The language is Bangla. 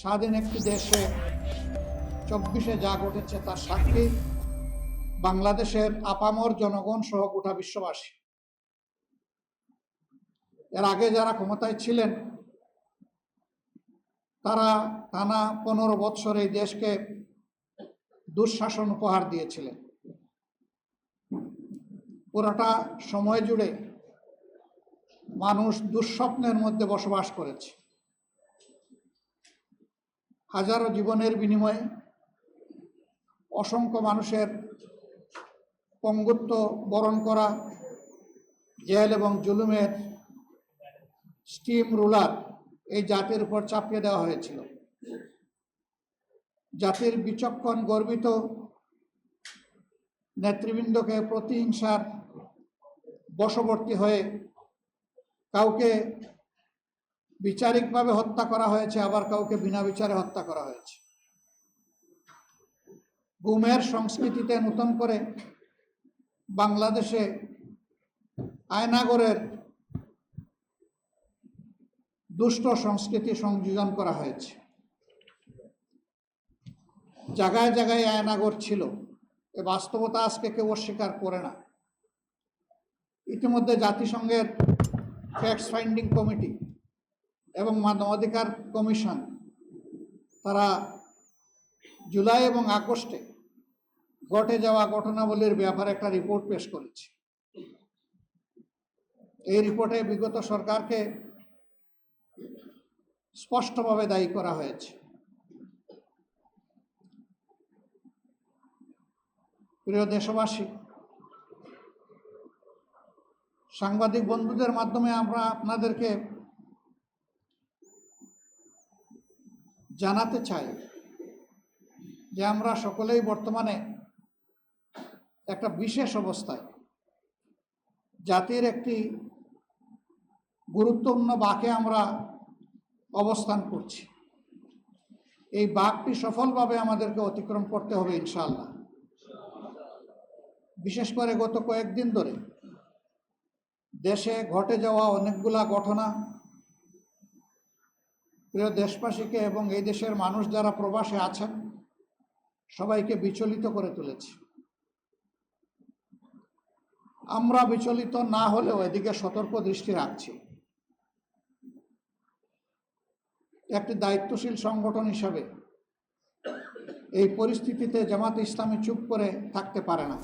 স্বাধীন একটি দেশে চব্বিশে যা ঘটেছে তার সাক্ষী বাংলাদেশের আপামর জনগণ সহ গোটা বিশ্ববাসী। এর আগে যারা ক্ষমতায় ছিলেন, তারা টানা পনেরো বৎসর এই দেশকে দুঃশাসন উপহার দিয়েছিলেন। পুরাটা সময় জুড়ে মানুষ দুঃস্বপ্নের মধ্যে বসবাস করেছে। হাজারো জীবনের বিনিময়ে অসংখ্য মানুষের পঙ্গুত্ব বরণ করা, জেল এবং জুলুমের স্টিম রুলার এই জাতির উপর চাপিয়ে দেওয়া হয়েছিল। জাতির বিচক্ষণ গর্বিত নেতৃবৃন্দকে প্রতিহিংসার বশবর্তী হয়ে কাউকে বিচারিকভাবে হত্যা করা হয়েছে, আবার কাউকে বিনা বিচারে হত্যা করা হয়েছে। গুমের সংস্কৃতিতে নতুন করে বাংলাদেশে আয়নাগরের দুষ্ট সংস্কৃতি সংযোজন করা হয়েছে। জায়গায় জায়গায় আয়নাগর ছিল, এ বাস্তবতা আজকে কেউ অস্বীকার করে না। ইতিমধ্যে জাতিসংঘের ফ্যাক্টস ফাইন্ডিং কমিটি এবং মানবাধিকার কমিশন, তারা জুলাই এবং আগস্টে ঘটে যাওয়া ঘটনাবলীর ব্যাপারে একটা রিপোর্ট পেশ করেছে। এই রিপোর্টে বিগত সরকারকে স্পষ্টভাবে দায়ী করা হয়েছে। প্রিয় দেশবাসী, সাংবাদিক বন্ধুদের মাধ্যমে আমরা আপনাদেরকে জানাতে চাই যে আমরা সকলেই বর্তমানে একটা বিশেষ অবস্থায় জাতির একটি গুরুত্বপূর্ণ বাঁকে আমরা অবস্থান করছি। এই বাঘটি সফলভাবে আমাদেরকে অতিক্রম করতে হবে ইনশাল্লাহ বিশেষ করে গত কয়েকদিন ধরে দেশে ঘটে যাওয়া অনেকগুলা ঘটনা প্রিয় দেশবাসীকে এবং এই দেশের মানুষ যারা প্রবাসে আছেন, সবাইকে বিচলিত করে তুলেছে। আমরা বিচলিত না হলেও এদিকে সতর্ক দৃষ্টি রাখছি। একটি দায়িত্বশীল সংগঠন হিসাবে এই পরিস্থিতিতে জামাত ইসলামী চুপ করে থাকতে পারে না।